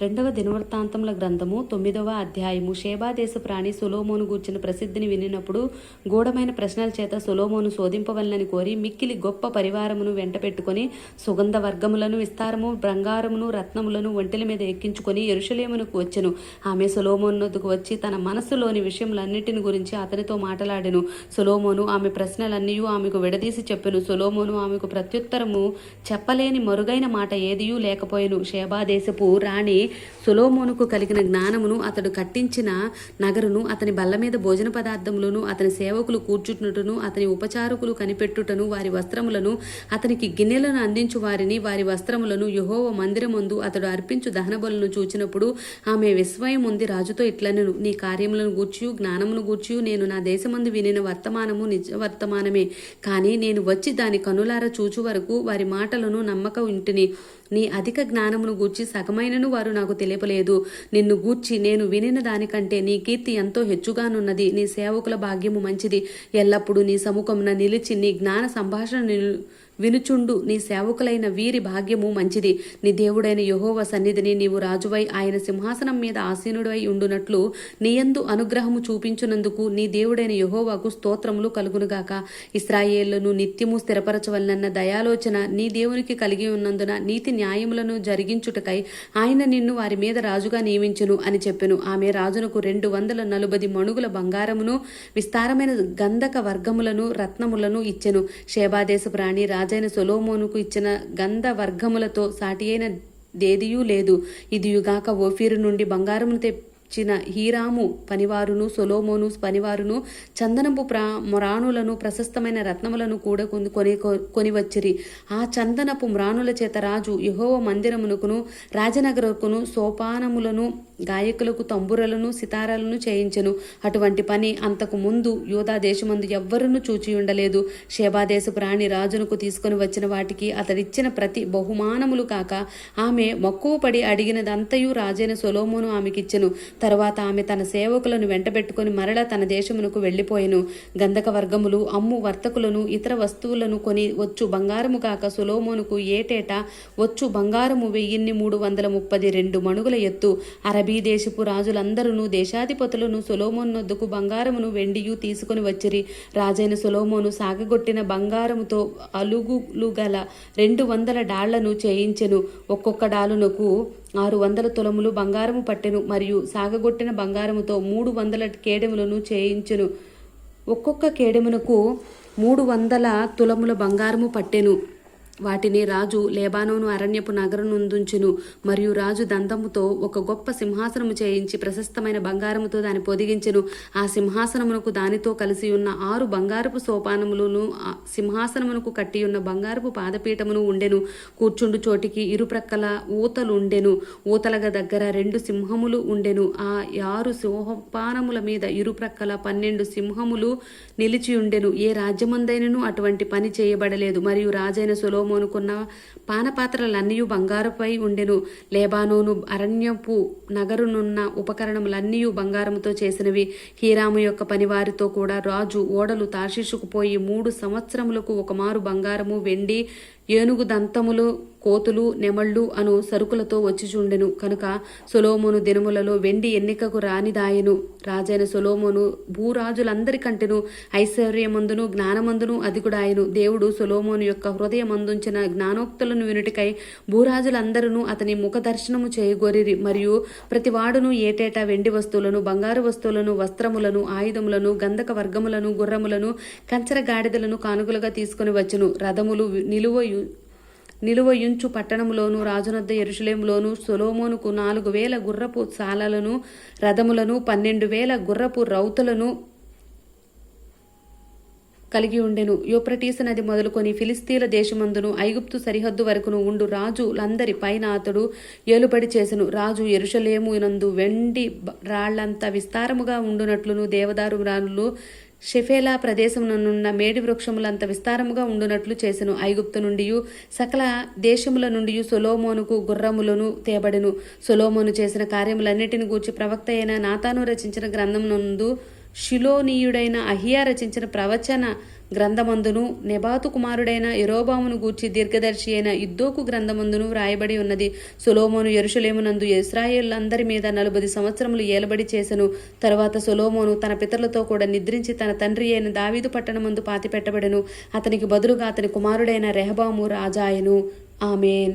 రెండవ దినవృత్తాంతముల గ్రంథము తొమ్మిదవ అధ్యాయము. షేబాదేశ ప్రాణి సొలోమోను గూర్చిన ప్రసిద్ధిని వినినప్పుడు గూఢమైన ప్రశ్నల చేత సొలోమోను శోధింపవలనని కోరి మిక్కిలి గొప్ప పరివారమును వెంట పెట్టుకుని సుగంధ వర్గములను విస్తారము బంగారమును రత్నములను ఒంటెల మీద ఎక్కించుకొని ఎరుషలేమునకు వచ్చెను. ఆమె సొలోమోనుకు వచ్చి తన మనస్సులోని విషయములన్నిటిని గురించి అతనితో మాట్లాడెను. సొలోమోను ఆమె ప్రశ్నలన్నీ ఆమెకు విడదీసి చెప్పెను. సొలోమోను ఆమెకు ప్రత్యుత్తరము చెప్పలేని మరుగైన మాట ఏదియూ లేకపోయెను. షేబాదేశపు రాణి సొలోమోనుకు కలిగిన జ్ఞానమును అతడు కట్టించిన నగరును అతని బల్ల మీద భోజన పదార్థములను అతని సేవకులు కూర్చుటను అతని ఉపచారకులు కనిపెట్టుటను వారి వస్త్రములను అతనికి గిన్నెలను అందించు వారిని వారి వస్త్రములను యహోవ మందిరమందు అతడు అర్పించు దహనబలును చూచినప్పుడు ఆమె విస్మయం ఉంది రాజుతో ఇట్లనెను నీ కార్యములను గూర్చియు జ్ఞానమును గూర్చియు నేను నా దేశమందు వినిన వర్తమానము నిజ వర్తమానమే. కానీ నేను వచ్చి దాని కనులార చూచు వరకు వారి మాటలను నమ్మక ఇంటిని నీ అధిక జ్ఞానమును గూర్చి సగమైనను వారు నాకు తెలియపలేదు. నిన్ను గూర్చి నేను వినిన దానికంటే నీ కీర్తి ఎంతో హెచ్చుగానున్నది. నీ సేవకుల భాగ్యము మంచిది. ఎల్లప్పుడూ నీ సముఖమున నిలిచి నీ జ్ఞాన సంభాషణ నిలు- వినుచుండు నీ సేవకులైన వీరి భాగ్యము మంచిది. నీ దేవుడైన యహోవ సన్నిధిని నీవు రాజువై ఆయన సింహాసనం మీద ఆసీనుడై ఉండునట్లు నీయందు అనుగ్రహము చూపించునందుకు నీ దేవుడైన యహోవాకు స్తోత్రములు కలుగునుగాక. ఇస్రాయేళ్ళను నిత్యము స్థిరపరచవలనన్న దయాలోచన నీ దేవునికి కలిగి ఉన్నందున నీతి న్యాయములను జరిగించుటకై ఆయన నిన్ను వారి మీద రాజుగా నియమించును అని చెప్పెను. ఆమె రాజునకు రెండు వందల నలుబది మణుగుల బంగారమును విస్తారమైన గంధక వర్గములను రత్నములను ఇచ్చెను. షేబాదేశ ప్రాణి రాజైన సొలోమోనుకు ఇచ్చిన గంధ వర్గములతో సాటి అయిన దేదియూ లేదు. ఇదియుగాక ఓఫీరు నుండి బంగారమును తెచ్చిన హీరాము పనివారును సొలోమోను పనివారును చందనపు ప్రా మ్రాణులను ప్రశస్తమైన రత్నములను కూడా కొని కొని కొనివచ్చిరి. ఆ చందనపు మ్రాణుల చేత రాజు యహోవ మందిరమునకును రాజనగరకును సోపానములను గాయకులకు తంబురలను సితారాలను చేయించెను. అటువంటి పని అంతకు ముందు యూదా దేశమందు ఎవ్వరూ చూచి ఉండలేదు. షేబాదేశపు రాణి రాజునకు తీసుకొని వచ్చిన వాటికి అతడిచ్చిన ప్రతి బహుమానములు కాక ఆమె మక్కువ పడి అడిగినదంతయు రాజైన సొలోమోను ఆమెకిచ్చెను. తరువాత ఆమె తన సేవకులను వెంటబెట్టుకొని మరల తన దేశమునకు వెళ్ళిపోయెను. గంధక వర్గములు అమ్ము వర్తకులను ఇతర వస్తువులను కొని వచ్చు బంగారము కాక సొలోమోనుకు ఏటేటా వచ్చు బంగారము వెయ్యిన్ని మూడు వందల ముప్పది రెండు మణుగుల ఎత్తు. అరబీ దేశపు రాజులందరూ దేశాధిపతులను సొలోమోన్నొద్దుకు బంగారమును వెండియు తీసుకొని వచ్చిరి. రాజైన సొలోమోను సాగగొట్టిన బంగారముతో అలుగులు గల రెండు వందల డాళ్ళను చేయించెను. ఒక్కొక్క డాలునకు ఆరు వందల తులములు బంగారము పట్టెను మరియు సాగగొట్టిన బంగారముతో మూడు వందల కేడెములను చేయించెను. ఒక్కొక్క కేడెమునకు మూడు వందల తులముల బంగారము పట్టెను. వాటిని రాజు లేబానోను అరణ్యపు నగరనుందుంచును. మరియు రాజు దంతముతో ఒక గొప్ప సింహాసనము చేయించి ప్రశస్తమైన బంగారముతో దాని పొదిగించెను. ఆ సింహాసనమునకు దానితో కలిసి ఉన్న ఆరు బంగారపు సోపానములను సింహాసనమునకు కట్టి ఉన్న బంగారపు పాదపీఠమును ఉండెను. కూర్చుండు చోటికి ఇరుప్రక్కల ఊతలు ఉండెను ఊతలగ దగ్గర రెండు సింహములు ఉండెను. ఆ ఆరు సోపానముల మీద ఇరుప్రక్కల పన్నెండు సింహములు నిలిచి ఉండెను ఏ రాజ్యమందైనను అటువంటి పని చేయబడలేదు. మరియు రాజైన సొలోమోనుకున్న పానపాత్రలన్నీ బంగారుపై ఉండెను. లేబానోను అరణ్యపు నగరునున్న ఉపకరణములన్నీ బంగారముతో చేసినవి. హీరాము యొక్క పనివారితో కూడా రాజు ఓడలు తార్షిషుకు పోయి మూడు సంవత్సరములకు ఒకమారు బంగారము వెండి ఏనుగు దంతములు కోతులు నెమళ్ళు అను సరుకులతో వచ్చిచుండెను. కనుక సొలోమోను దినములలో వెండి ఎన్నికకు రానిదాయెను. రాజైన సొలోమోను భూరాజులందరికంటెను ఐశ్వర్యమందును జ్ఞానమందును అధికుడాయను. దేవుడు సొలోమోను యొక్క హృదయమందుంచిన జ్ఞానోక్తులను వినుటికై భూరాజులందరూ అతని ముఖ దర్శనము చేయగోరిరి. మరియు ప్రతివాడును ఏటేటా వెండి వస్తువులను బంగారు వస్తువులను వస్త్రములను ఆయుధములను గంధక వర్గములను గుర్రములను కంచర గాడిదలను కానుకలుగా తీసుకొని వచ్చును. రథములు నిలువ నిలువయుంచు పట్టణములోను రాజునద్ద ఎరుషులేములోను సొలోమోనుకు నాలుగు వేల గుర్రపు సాలలను రథములను పన్నెండు వేల గుర్రపు రౌతులను కలిగి ఉండెను. యూప్రటీస్ నది మొదలుకొని ఫిలిస్తీన్ల దేశమందును ఐగుప్తు సరిహద్దు వరకును ఉండు రాజులందరి పైన అతడు ఏలుబడి చేసెను. రాజు ఎరుషలేము నందు వెండి బ- రాళ్ళంత విస్తారముగా ఉండునట్లును దేవదారు రాళ్ళు షెఫేలా ప్రదేశముననున్న మేడి వృక్షములంత విస్తారముగా ఉండునట్లు చేసెను. ఐగుప్తు నుండి సకల దేశముల నుండి సొలోమోనుకు గుర్రములను తేబడెను. సొలోమోను చేసిన కార్యములన్నిటిని గూర్చి ప్రవక్త అయిన నాతాను రచించిన గ్రంథం షిలోనీయుడైన అహియా రచించిన ప్రవచన గ్రంథమందును నెబాతు కుమారుడైన ఎరోబామును గూర్చి దీర్ఘదర్శి అయిన యుద్ధోకు గ్రంథమందును వ్రాయబడి ఉన్నది. సులోమోను ఎరుషులేమునందు ఇస్రాయేళ్ళందరి మీద నలభై సంవత్సరములు ఏలబడి చేసెను. తరువాత సులోమోను తన పితరులతో కూడా నిద్రించి తన తండ్రి అయిన దావీదు పట్టణమందు పాతిపెట్టబడెను. అతనికి బదులుగా అతని కుమారుడైన రెహబాము రాజాయను. ఆమెన్.